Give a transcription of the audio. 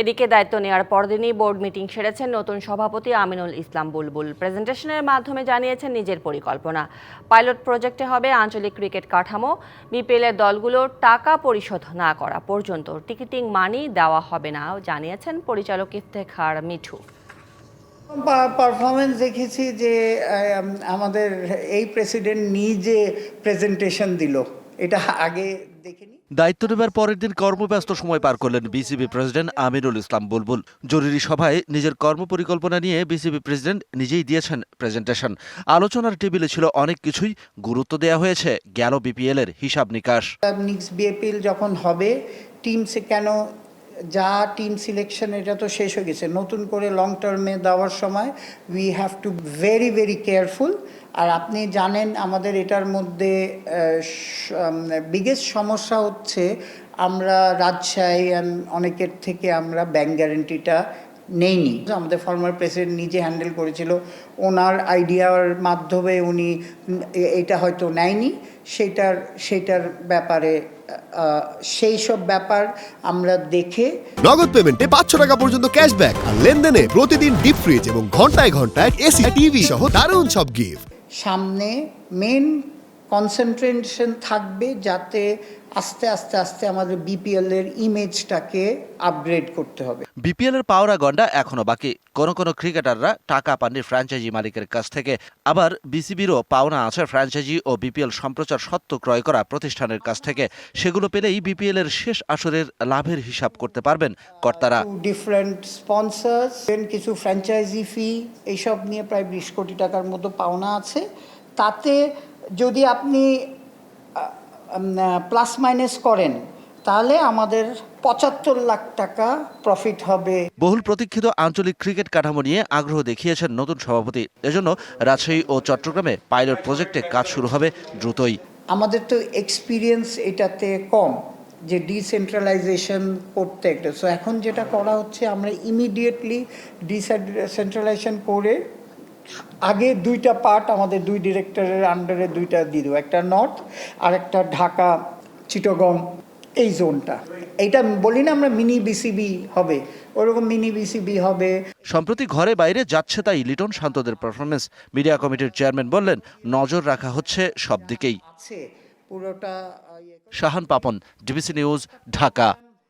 এদিকে দায়িত্ব নেওয়ার পরদিনই বোর্ড মিটিং সেরেছেন নতুন সভাপতি আমিনুল ইসলাম বুলবুল। প্রেজেন্টেশনের মাধ্যমে জানিয়েছেন নিজের পরিকল্পনা। পাইলট প্রজেক্টে হবে আঞ্চলিক ক্রিকেট কাঠামো। বিপিএল এর দলগুলোর টাকা পরিশোধ না করা পর্যন্ত টিকিটিং মানি দেওয়া হবে না, জানিয়েছেন পরিচালক ইফতেখার মিঠু। পারফরমেন্স দেখেছি যে আমাদের এই প্রেসিডেন্ট নিজে প্রেজেন্টেশন দিল। এটা আগে দেখেনি দায়িত্ব নেবার পরের দিন কর্মব্যস্ত সময় পার করলেন বিসিবি প্রেসিডেন্ট আমিরুল ইসলাম বুলবুল। জরুরি সভায় নিজের কর্মপরিকল্পনা নিয়ে বিসিবি প্রেসিডেন্ট নিজেই দিয়েছেন প্রেজেন্টেশন। আলোচনার টেবিলে ছিল অনেক কিছুই গুরুত্ব দেওয়া হয়েছে গেল বিপিএল এর হিসাব নিকাশ। বিপিএল যখন হবে টিমসে কেন যা টিম সিলেকশন, এটা তো শেষ হয়ে গেছে। নতুন করে লং টার্মে দেওয়ার সময় we have to very very careful আর আপনি জানেন আমাদের এটার মধ্যে বিগেস্ট সমস্যা হচ্ছে আমরা রাজশাহী অ্যান্ড অনেকের থেকে আমরা ব্যাংক গ্যারেন্টিটা নেইনি। আমাদের ফর্মার প্রেসিডেন্ট নিজে হ্যান্ডেল করেছিল। ওনার আইডিয়ার মাধ্যমে উনি এটা হয়তো নেয়নি। সেটার সেটার ব্যাপারে সেই সব ব্যাপার আমরা দেখে নগদ পেমেন্টে পাঁচশো টাকা পর্যন্ত ক্যাশব্যাক আর লেনদেনে প্রতিদিন ডিপ ফ্রিজ এবং ঘন্টায় ঘন্টায় এসি টিভি সহ দারুণ সব গিফট সামনে মেন কনসেন্ট্রেশন থাকবে যাতে আস্তে আস্তে আস্তে আমাদের বিপিএল এর ইমেজটাকে আপগ্রেড করতে হবে। বিপিএল এর পাওরা গন্ডা এখনও বাকি। কোন কোন ক্রিকেটাররা টাকা পাননি ফ্র্যাঞ্চাইজি মালিকের কাছ থেকে। আবার বিসিবিরও পাওনা আছে ফ্র্যাঞ্চাইজি ও বিপিএল সম্প্রচার সত্ত্ব ক্রয় করা প্রতিষ্ঠানের কাছ থেকে। সেগুলো পেলেই বিপিএল এর শেষ আসরের লাভের হিসাব করতে পারবেন কর্তারা। ডিফারেন্ট স্পন্সার্স কিছু ফ্র্যাঞ্চাইজি ফি এইসব নিয়ে প্রায় বিশ কোটি টাকার মতো পাওনা আছে। তাতে যদি আপনি প্লাস মাইনাস করেন তাহলে আমাদের পঁচাত্তর লাখ টাকা প্রফিট হবে। বহুল প্রতীক্ষিত আঞ্চলিক ক্রিকেট কাঠামো নিয়ে আগ্রহ দেখিয়েছেন নতুন সভাপতি। এজন্য রাজশাহী ও চট্টগ্রামে পাইলট প্রজেক্টে কাজ শুরু হবে দ্রুতই। আমাদের তো এক্সপিরিয়েন্স এটাতে কম যে ডিসেন্ট্রালাইজেশন করতে একটা। সো এখন যেটা করা হচ্ছে আমরা ইমিডিয়েটলি ডিসেন্ট্রালাইজেশন করে আগে দুইটা পার্ট আমাদের দুই ডিরেক্টরের আন্ডারে দুইটা দিয়ে দেবো। একটা নর্থ আর একটা ঢাকা চিটগং এই জোনটা এইটা বলি না আমরা মিনি বিসিবি হবে ওরকম মিনি বিসিবি হবে। সম্প্রতি ঘরে বাইরে যাচ্ছে তাই লিটন শান্তদের পারফরমেন্স মিডিয়া কমিটির চেয়ারম্যান বললেন নজর রাখা হচ্ছে সব দিকেই পুরোটা ইয়ে শাহান পাপন ডিবিসি নিউজ ঢাকা।